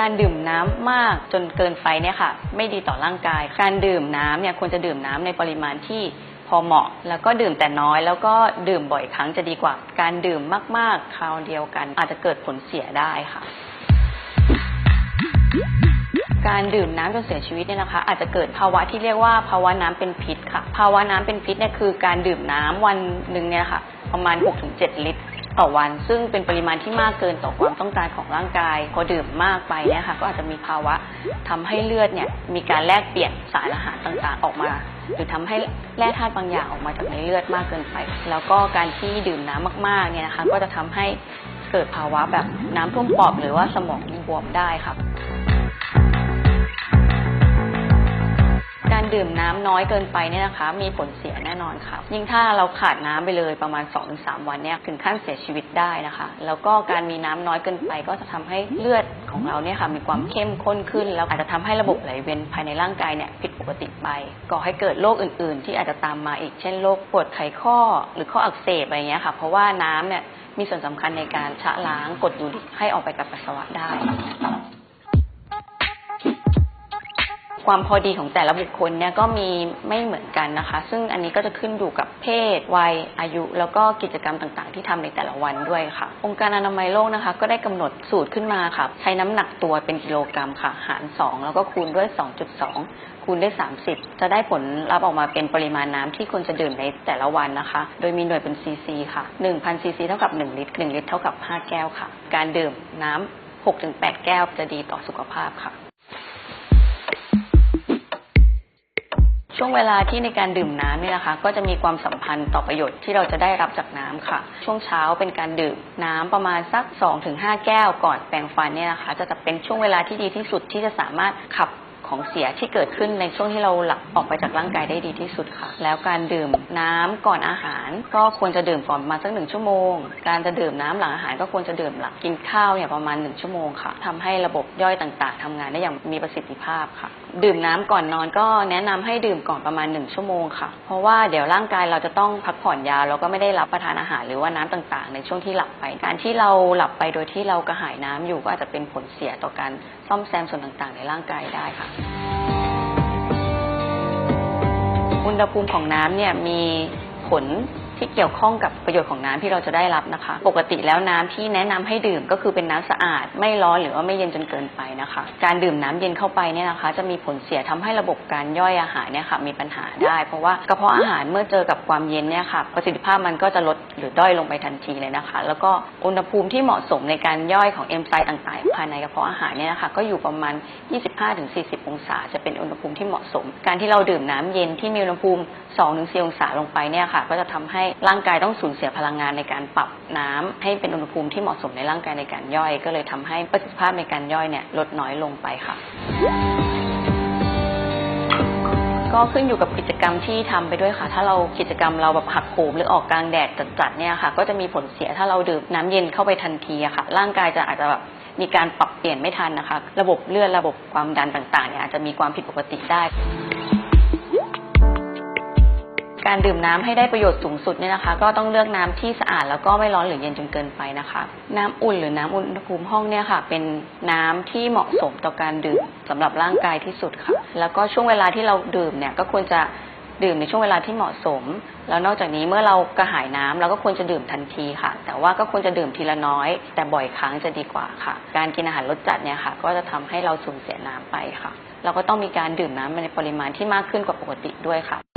การดื่มน้ำมากจนเกินไปเนี่ยค่ะ ไม่ดีต่อร่างกาย การดื่มน้ำเนี่ยควรจะดื่มน้ำในปริมาณที่พอเหมาะ แล้วก็ดื่มแต่น้อย แล้วก็ดื่มบ่อยครั้งจะดีกว่า การดื่มมากๆ คราวเดียวกัน อาจจะเกิดผลเสียได้ค่ะ การดื่มน้ำจนเสียชีวิตเนี่ยนะคะ อาจจะเกิดภาวะที่เรียกว่าภาวะน้ำเป็นพิษค่ะ ภาวะน้ำเป็นพิษเนี่ยคือ การดื่มน้ำวันหนึ่งเนี่ยค่ะ ประมาณ 6-7 ลิตร ต่อวัน ซึ่งเป็นปริมาณที่มากเกินต่อความต้องการของร่างกาย พอดื่มมากไปเนี่ยค่ะก็อาจจะมีภาวะทำให้เลือดเนี่ยมีการแลกเปลี่ยนสารอาหารต่างๆออกมา หรือทำให้แร่ธาตุบางอย่างออกมาจากในเลือดมากเกินไป แล้วก็การที่ดื่มน้ำมากๆเนี่ยนะคะก็จะทำให้เกิดภาวะแบบน้ำท่วมปอดหรือว่าสมองบวมได้ค่ะ ดื่มน้ำน้อยเกินไปเนี่ยนะคะ มีผลเสียแน่นอนค่ะ ยิ่งถ้าเราขาดน้ำไปเลยประมาณ 2-3 วันเนี่ยถึงขั้นเสียชีวิตได้นะคะ แล้วก็การมีน้ำน้อยเกินไป ก็จะทำให้เลือดของเราเนี่ยค่ะมีความเข้มข้นขึ้น แล้วอาจจะทำให้ระบบไหลเวียนภายในร่างกายเนี่ยผิดปกติไปก่อให้เกิดโรคอื่น ๆ ที่อาจจะตามมาอีกเช่นโรคปวดไขข้อหรือข้ออักเสบอะไรเงี้ยค่ะ เพราะว่าน้ำเนี่ยมีส่วนสำคัญในการชะล้างกรดยูริกให้ออกไปกับปัสสาวะได้ ความพอดีของแต่ละบุคคลเนี่ยก็มีไม่เหมือนกันนะคะ ซึ่งอันนี้ก็จะขึ้นอยู่กับเพศ วัย อายุ แล้วก็กิจกรรมต่างๆ ที่ทำในแต่ละวันด้วยค่ะ องค์การอนามัยโลกนะคะ ก็ได้กำหนดสูตรขึ้นมาค่ะ ใช้น้ำหนักตัวเป็นกิโลกรัมค่ะ หาร 2 แล้วก็คูณด้วย 2.2 คูณด้วย 30 จะได้ผลลัพธ์ออกมาเป็นปริมาณน้ำที่ควรจะดื่มในแต่ละวันนะคะ โดยมีหน่วยเป็นซีซีค่ะ1,000ซีซีเท่ากับ 1 ลิตร1ลิตรเท่ากับ 5 แก้วค่ะ การดื่มน้ำ6-8 แก้วจะดีต่อสุขภาพค่ะ ช่วงเวลาที่ในการดื่มน้ำเนี่ยนะคะก็จะมีความสัมพันธ์ต่อประโยชน์ที่เราจะได้รับจากน้ำค่ะ ช่วงเช้าเป็นการดื่มน้ำประมาณสัก 2-5 แก้วก่อนแปรงฟันเนี่ยนะคะจะเป็นช่วงเวลาที่ดีที่สุดที่จะสามารถขับ ของเสียที่เกิดขึ้นในช่วงที่เราหลับออกไปจากร่างกายได้ดีที่สุดค่ะ แล้วการดื่มน้ำก่อนอาหาร ก็ควรจะดื่มก่อนประมาณสักหนึ่งชั่วโมง การจะดื่มน้ำหลังอาหารก็ควรจะดื่มหลังกินข้าวเนี่ยประมาณหนึ่งชั่วโมงค่ะทำให้ระบบย่อยต่างๆทำงานได้อย่างมีประสิทธิภาพค่ะ ดื่มน้ำก่อนนอนก็แนะนำให้ดื่มก่อนประมาณหนึ่งชั่วโมงค่ะ เพราะว่าเดี๋ยวร่างกายเราจะต้องพักผ่อนยาวแล้วก็ไม่ได้รับประทานอาหารหรือว่าน้ำต่างๆ ในช่วงที่หลับไป การที่เราหลับไปโดยที่เรากระหายน้ำอยู่ก็อาจจะเป็นผลเสียต่อการ ซ่อมแซมส่วนต่างๆ ในร่างกายได้ค่ะ อุณหภูมิของน้ำเนี่ยมีผล ที่เกี่ยวข้องกับประโยชน์ของน้ำที่เราจะได้รับนะคะ ปกติแล้วน้ำที่แนะนำให้ดื่มก็คือเป็นน้ำสะอาด ไม่ร้อนหรือว่าไม่เย็นจนเกินไปนะคะ การดื่มน้ำเย็นเข้าไปเนี่ยนะคะ จะมีผลเสียทำให้ระบบการย่อยอาหารเนี่ยค่ะมีปัญหาได้ เพราะว่ากระเพาะอาหารเมื่อเจอกับความเย็นเนี่ยค่ะประสิทธิภาพมันก็จะลดหรือด้อยลงไปทันทีเลยนะคะ แล้วก็อุณหภูมิที่เหมาะสมในการย่อยของเอนไซม์ต่างๆ ภายในกระเพาะอาหารเนี่ยนะคะก็อยู่ประมาณ 25-40 องศา จะเป็นอุณหภูมิที่เหมาะสม การที่เราดื่มน้ำเย็นที่มีอุณหภูมิ 2-4 องศาลงไปเนี่ยค่ะ ก็จะทำให้ร่างกายต้องสูญเสียพลังงานในการปรับน้ำให้เป็นอุณหภูมิที่เหมาะสมในร่างกายในการย่อย ก็เลยทำให้ประสิทธิภาพในการย่อยเนี่ยลดน้อยลงไปค่ะ ก็ขึ้นอยู่กับกิจกรรมที่ทำไปด้วยค่ะ ถ้าเรากิจกรรมเราแบบหักโหมหรือออกกลางแดดจัดๆเนี่ยค่ะ ก็จะมีผลเสียถ้าเราดื่มน้ำเย็นเข้าไปทันทีค่ะ ร่างกายจะอาจจะแบบมีการปรับเปลี่ยนไม่ทันนะคะ ระบบเลือดระบบความดันต่างๆเนี่ยอาจจะมีความผิดปกติได้ การดื่มน้ำให้ได้ประโยชน์สูงสุดเนี่ยนะคะ ก็ต้องเลือกน้ำที่สะอาดแล้วก็ไม่ร้อนหรือเย็นจนเกินไปนะคะ น้ำอุ่นหรือน้ำอุณหภูมิห้องเนี่ยค่ะ เป็นน้ำที่เหมาะสมต่อการดื่มสำหรับร่างกายที่สุดค่ะ แล้วก็ช่วงเวลาที่เราดื่มเนี่ยก็ควรจะดื่มในช่วงเวลาที่เหมาะสม แล้วนอกจากนี้เมื่อเรากระหายน้ำเราก็ควรจะดื่มทันทีค่ะ แต่ว่าก็ควรจะดื่มทีละน้อย แต่บ่อยครั้งจะดีกว่าค่ะ การกินอาหารรสจัดเนี่ยค่ะ ก็จะทำให้เราสูญเสียน้ำไปค่ะ เราก็ต้องมีการดื่มน้ำในปริมาณที่มากขึ้นกว่าปกติด้วยค่ะ